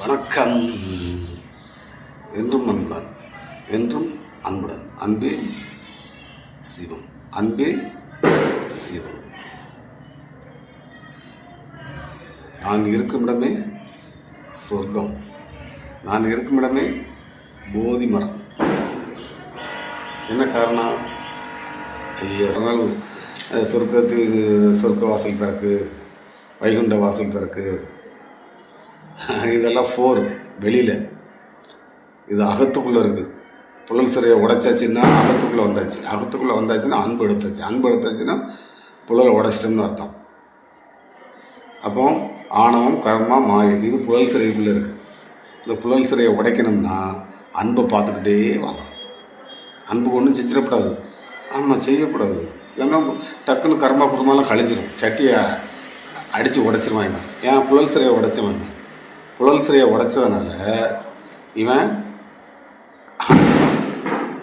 வணக்கம். என்றும் அன்பன் என்றும் அன்புடன். அன்பே சிவம் அன்பே சிவம். நான் இருக்கும் இடமே சொர்க்கம். நான் இருக்கும் இடமே போதி மரம் என்ன காரணம்? ஐயோ ஒரு நாள் சொர்க்கத்துக்கு சொர்க்க வாசல் திறக்கு வைகுண்ட வாசல் திறக்கு இதெல்லாம் ஃபோர் வெளியில். இது அகத்துக்குள்ளே இருக்குது புழல் சிறையை உடைச்சாச்சுன்னா அகத்துக்குள்ளே வந்தாச்சு. அகத்துக்குள்ளே வந்தாச்சுன்னா அன்பு எடுத்தாச்சு. அன்பு எடுத்தாச்சுன்னா புழலை உடைச்சிட்டோம்னு அர்த்தம். அப்போ ஆணவம் கர்மா மாயை இது புழல் சிறைக்குள்ளே இருக்குது இந்த புழல் சிறையை உடைக்கணும்னா அன்பை பார்த்துக்கிட்டே வாங்க. அன்பு ஒன்றும் செஞ்சிடக்கூடாது ஆமாம் செய்யக்கூடாது ஏன்னா டக்குன்னு கர்மா குடும்பம்லாம் கழிஞ்சிடும் சட்டியை அடித்து உடச்சிருவாங்க. ஏன்? புழல் சிறையை உடைச்சவன். புழல் சிறையை உடைச்சதுனால இவன்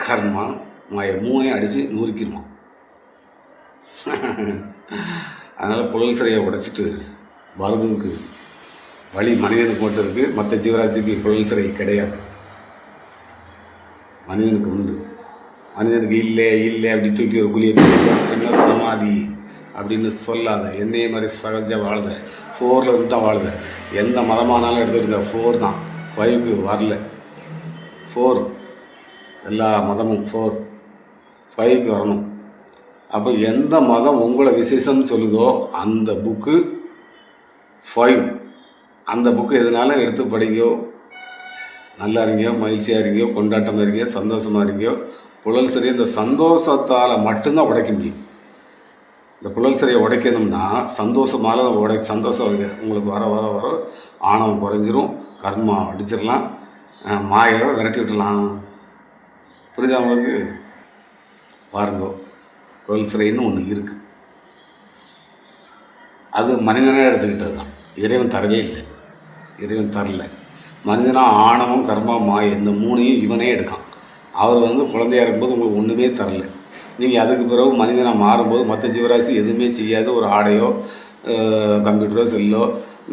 கர்மா மாய மூணையும் அடித்து நூறிக்கிடுவான். அதனால் புழல் சிறையை உடைச்சிட்டு வருதுக்கு வழி மனிதனுக்கு மட்டும் இருக்குது மற்ற ஜீவராஜிக்கு புழல் சிறை கிடையாது. மனிதனுக்கு உண்டு. மனிதனுக்கு இல்லை இல்லை அப்படி தூக்கி ஒரு குழியை சமாதி அப்படின்னு சொல்லாத. என்னைய மாதிரி சகஜ வாழ்த ஃபோரில் இருந்து தான் வாழுத. எந்த மதமானாலும் எடுத்துக்கிட்ட ஃபோர் தான். ஃபைவ்க்கு வரல. ஃபோர் எல்லா மதமும் ஃபோர் ஃபைவ்க்கு வரணும். அப்போ எந்த மதம் உங்களை விசேஷம்னு சொல்லுதோ அந்த புக்கு ஃபைவ் அந்த புக்கு எதனால எடுத்து படிங்கோ நல்லா இருங்கோ மகிழ்ச்சியாக இருங்கயோ கொண்டாட்டமாக இருங்கயோ சந்தோஷமாக இருங்கயோ புழல் சரி இந்த சந்தோஷத்தால் மட்டும்தான் உடைக்க முடியும். இந்த குழல் சிறையை உடைக்கணும்னா சந்தோஷமால உடை சந்தோஷம் உங்களுக்கு வர வர வர ஆணவம் குறைஞ்சிரும் கர்மா அடிச்சிடலாம் அஹ் மாயை விரட்டி விட்டுலாம் புரியுதா உங்களுக்கு? பாருங்க குழல் சிறைன்னு ஒன்று இருக்குது அது மனிதனாக எடுத்துக்கிட்டது தான். இறைவன் தரவே இல்லை. இறைவன் தரல. மனிதனாக ஆணவம் கர்மா மாய இந்த மூணையும் இவனே எடுக்கான். அவர் வந்து குழந்தையா இருக்கும்போது உங்களுக்கு ஒன்றுமே தரல. நீங்கள் அதுக்கு பிறகு மனிதனாக மாறும்போது மற்ற ஜீவராசி எதுவுமே செய்யாது. ஒரு ஆடையோ கம்ப்யூட்டரோ செல்லோ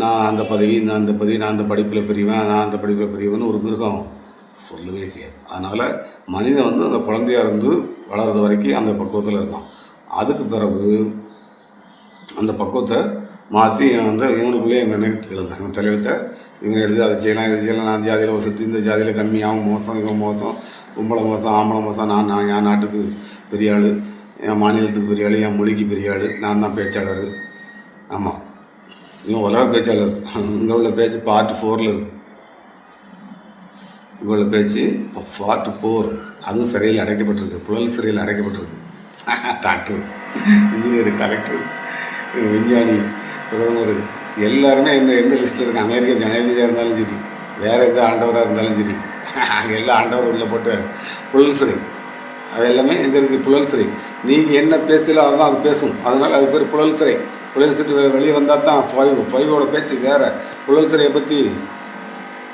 நான் அந்த பதவி நான் அந்த பதவி நான் அந்த படிப்பில் பெரியவன் நான் அந்த படிப்பில் பெரியவன் ஒரு மிருகம் சொல்லவே செய்யாது. அதனால் மனிதன் வந்து அந்த குழந்தையாக இருந்து வளர்றது வரைக்கும் அந்த பக்குவத்தில் இருக்கான். அதுக்கு பிறகு அந்த பக்குவத்தை மாற்றி வந்து இவனுக்குள்ளேயே இவன் எழுதுறான்? இவன் தலையெழுத்தை இவன் எழுதி அதை செய்யலாம் இதை செய்யலாம். நான் ஜாதியில் சுற்றி இந்த ஜாதியில் கம்மியாகவும் மோசம் இவன் மோசம் பொம்பளை மோசம் ஆம்பளை மோசம். நான் நான் என் நாட்டுக்கு பெரிய ஆள் என் மாநிலத்துக்கு பெரிய ஆள் என் மொழிக்கு பெரிய ஆள். நான் தான் பேச்சாளர். ஆமாம் இவன் உலக பேச்சாளர். இங்கே உள்ள பேச்சு பார்ட் ஃபோரில் இருக்கு இங்கே உள்ள பேச்சு பார்ட் ஃபோர் அதுவும் சிறையில் அடைக்கப்பட்டிருக்கு. புழல் சிறையில் அடைக்கப்பட்டிருக்கு. டாக்டர் இன்ஜினியர் கலெக்டர் விஞ்ஞானி. பிரதமர் எல்லாருமே எந்த எந்த லிஸ்ட்டில் இருக்கு அமெரிக்க ஜனாதிபதியாக இருந்தாலும் சரி வேறு எந்த ஆண்டவராக இருந்தாலும் சரி அங்கே எல்லா ஆண்டவர் உள்ளே போட்டு புழல் சிறை அது எல்லாமே எங்கே இருக்குது புழல் சிறை நீங்கள் என்ன பேசலோ அதுதான் அது பேசும். அதனால் அது பேர் புழல் சிறை புழல் சிறை வெளியே வந்தால் தான் ஃபைவ் ஃபைவோட பேச்சு வேறு. புழல் சிறையை பற்றி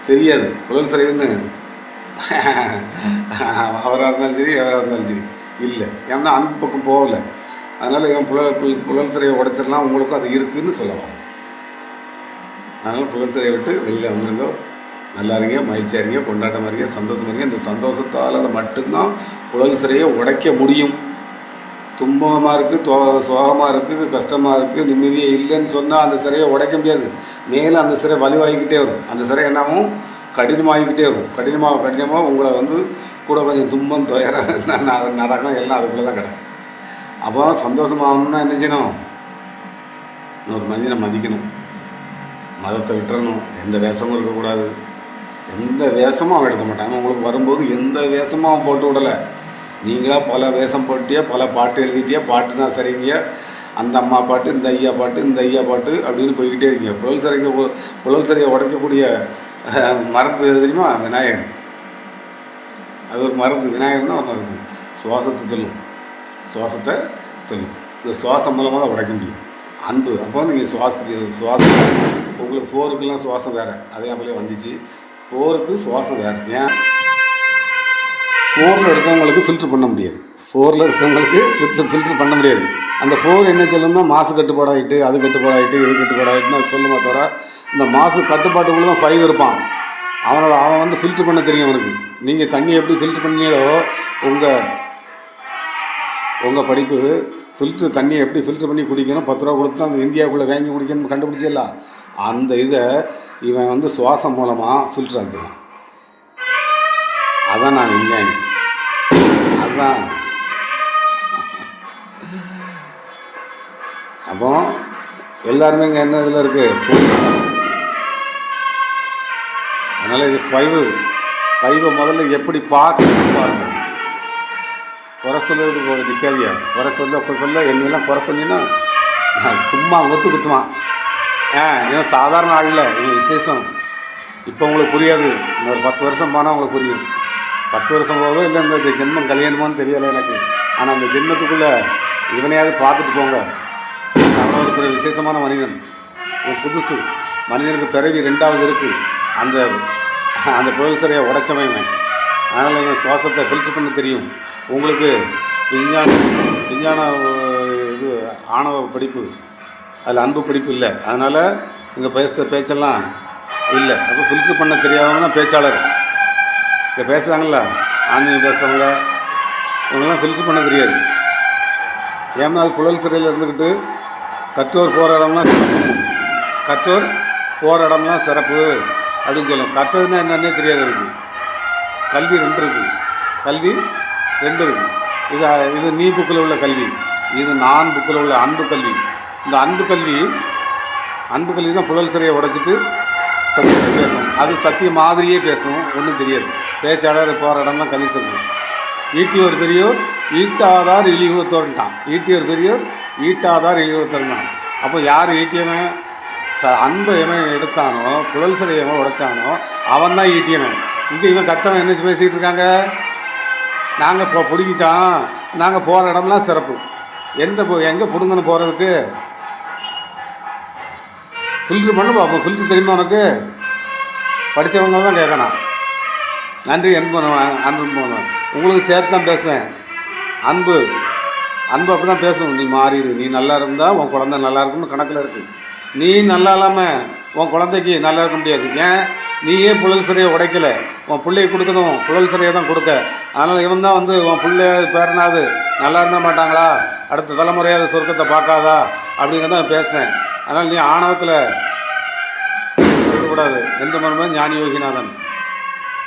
தெரியாது. புழல் சிறைன்னு அவராக இருந்தாலும் சரி யாராக இருந்தாலும் சரி. இல்லை. ஏன்னா அந்த பக்கம் போகலை. அதனால் இவன் புழல் புழல் சிறையை உடைச்சிடலாம். உங்களுக்கும் அது இருக்குன்னு சொல்லலாம். அதனால் புழல் சிறையை விட்டு வெளியில் வந்துருங்க. நல்லா இருங்க மகிழ்ச்சியாக இருங்க கொண்டாட்டமாக இருங்க சந்தோஷமாக இருங்க. இந்த சந்தோஷத்தால் அதை மட்டும்தான் புழல் சிறையை உடைக்க முடியும். துன்பமாக இருக்குது தோ சோகமாக இருக்குது கஷ்டமாக இருக்குது நிம்மதியே இல்லைன்னு சொன்னால் அந்த சிறையை உடைக்க முடியாது. மேலே அந்த சிறை வலுவாகிக்கிட்டே வரும். அந்த சிறை என்னாகும் கடினமாகிக்கிட்டே வரும். கடினமாக கடினமாக உங்களை வந்து கூட கொஞ்சம் துன்பம் துயரம் ந- நரகம் எல்லாம் அதுக்குள்ளே தான் கிடக்கும். அப்போ சந்தோஷமாகணும்னா என்ன செய்யணும்? இன்னொரு மனிதனை மதிக்கணும். மதத்தை விட்டுறணும். எந்த வேஷமும் இருக்கக்கூடாது. எந்த வேஷமும் அவன் எடுக்க மாட்டான். அவன் உங்களுக்கு வரும்போது எந்த வேஷமும் அவன் போட்டு விடலை. நீங்களாக பல வேஷம் போட்டியா பல பாட்டு எழுதிட்டியா பாட்டு தான் சரிங்க அந்த அம்மா பாட்டு இந்த ஐயா பாட்டு இந்த ஐயா பாட்டு அப்படின்னு போய்கிட்டே இருக்கீங்க. புழல் சிறைக்கு புழல் சிறையை உடைக்கக்கூடிய மருந்து தெரியுமா? விநாயகன். அது ஒரு மருந்து. விநாயகர்னா ஒரு மருந்து. சுவாசத்தை சொல்லும். சுவாசத்தை சொல்லும் இந்த சுவாசம் மூலமாக தான் உடைக்க முடியும். அன்பு அப்போ நீங்கள் சுவாசிக்க சுவாசம் உங்களுக்கு ஃபோருக்கெல்லாம் சுவாசம் வேறு. அதே அப்படியே வந்துச்சு. ஃபோருக்கு சுவாசம் வேறு. ஏன்? ஃபோரில் இருக்கவங்களுக்கு ஃபில்ட்ரு பண்ண முடியாது. ஃபோரில் இருக்கவங்களுக்கு ஃபில்ட்ரு ஃபில்ட்ரு பண்ண முடியாது. அந்த ஃபோர் என்ன சொல்லணும்னா மாசு கட்டுப்பாடாகிட்டு அது கட்டுப்பாடாகிட்டு இது கட்டுப்பாடாகிட்டுன்னு அது சொல்லுமா தவிர இந்த மாசு கட்டுப்பாட்டுக்குள்ளே தான் ஃபைவ் இருப்பான். அவனோட அவன் வந்து ஃபில்ட்ரு பண்ண தெரியும் அவனுக்கு. நீங்கள் தண்ணி எப்படி ஃபில்ட்ரு பண்ணீங்களோ உங்கள் உங்கள் படிப்பு ஃபில்ட்ரு தண்ணியை எப்படி ஃபில்ட்ரு பண்ணி குடிக்கணும்? பத்து ரூபா கொடுத்து அந்த இந்தியாவுக்குள்ளே வாங்கி குடிக்கணும் கண்டுபிடிச்சிடலாம் அந்த இதை இவன் வந்து சுவாசம் மூலமாக ஃபில்ட்ரு ஆக்குறான் அதான் நான் விஞ்ஞானி. அதுதான் அப்போ எல்லாருமே இங்கே என்ன இதில் இருக்குது அதனால் இது ஃபைவ் ஃபைவை முதல்ல எப்படி பார்க்கணும் பாருங்க. குறை சொல்லுறதுக்கு நிற்காதியா குறை சொல்ல குறை சொல்ல. என்னையெல்லாம் குறை சொன்னீங்கன்னா சும்மா ஒத்து குத்துவான். ஆ ஏன்னா சாதாரண ஆள் இல்லை. இவன் விசேஷம்? இப்போ உங்களுக்கு புரியாது. இன்னொரு பத்து வருஷம் போனால் உங்களுக்கு புரியும். பத்து வருஷம் போதோ இல்லை இந்த ஜென்மம் கல்யாணமான்னு தெரியலை எனக்கு. ஆனால் அந்த ஜென்மத்துக்குள்ளே இவனையாவது பார்த்துட்டு போங்க. அவ்வளோ ஒரு பெரிய விசேஷமான மனிதன். ஒரு புதுசு. மனிதனுக்கு பிறவி ரெண்டாவது இருக்குது அந்த அந்த புயல் சிறையை உடைச்சவன் இவன். அதனால் எங்கள் சுவாசத்தை ஃபில்டர் பண்ண தெரியும். உங்களுக்கு விஞ்ஞான விஞ்ஞான இது ஆணவ படிப்பு அதில் அன்பு படிப்பு இல்லை. அதனால் இங்கே பேசுகிற பேச்செல்லாம் இல்லை. அப்போ ஃபில்டர் பண்ண தெரியாதவங்க பேச்சாளர். இங்கே பேசுகிறாங்கல்ல ஆன்மீகம் பேசுகிறவங்க இவங்கெல்லாம் ஃபில்டர் பண்ண தெரியாது. ஏன்னா அது புழல் சிறையில் இருந்துக்கிட்டு கற்றோர் போகிற இடம்லாம் கற்றோர் போகிற இடம்லாம் சிறப்பு அப்படின்னு சொல்லும் கற்றதுன்னா என்னன்னே தெரியாது அதுக்கு. கல்வி ரெண்டு இருக்குது கல்வி ரெண்டு இருக்குது இது இது நீ புக்கில் உள்ள கல்வி. இது நான் புக்கில் உள்ள அன்பு கல்வி. இந்த அன்பு கல்வி அன்பு கல்வி தான் புழல் சிறையை உடைச்சிட்டு சத்தியத்தை பேசும். அது சத்திய மாதிரியே பேசும். ஒன்றும் தெரியாது. பேச்சாளர் போகிற இடம்லாம் கல்வி சொல்லும் ஈட்டியோர் பெரியோர் ஈட்டாதார் இழிகுலத்தோர்ன்ட்டான் ஈட்டியோர் பெரியோர் ஈட்டாதார் இழிகுலத்தோர்னான் அப்போ யார் ஈட்டியவன்? ச அன்பை எவன் எடுத்தானோ புழல் சிறையை எவன் உடைச்சானோ அவன் தான் ஈட்டியவன். இங்கே இவன் கத்தவன் என்ன பேசிக்கிட்டு இருக்காங்க? நாங்கள் இப்போ பிடிக்கிட்டோம் நாங்கள் போகிற இடம்லாம் சிறப்பு. எந்த எங்கே பிடுங்கன்னு போகிறதுக்கு ஃபில்ட்ரு பண்ணு பார்ப்போம் ஃபில்ட்ரு தெரியுமா உனக்கு? படித்தவங்க தான் கேட்கணும். நன்றி அன்பு அன்பு பண்ணுவேன் உங்களுக்கு சேர்த்து தான் பேசுகிறேன் அன்பு. அன்பு அப்படி தான் பேசணும். நீ மாறிடு நீ நல்லா இருந்தால் உன் குழந்தை நல்லா இருக்கும்னு கணக்கில் இருக்குது நீ நல்லா இல்லாமல் உன் குழந்தைக்கு நல்லா இருக்க முடியாது. ஏன்? நீயே புழல் சிறையை உடைக்கல? உன் பிள்ளையை கொடுக்கணும். புழல் சிறையை தான் கொடுக்க. அதனால் இவன் தான் வந்து உன் பிள்ளை பேரனாது நல்லா இருந்த மாட்டாங்களா? அடுத்த தலைமுறையாவது சொர்க்கத்தை பார்க்காதா? அப்படிங்கிறத தான் பேசினேன். அதனால் நீ ஆணவத்தில் இருக்கக்கூடாது. என்ற மனமே ஞானி யோகிநாதன்.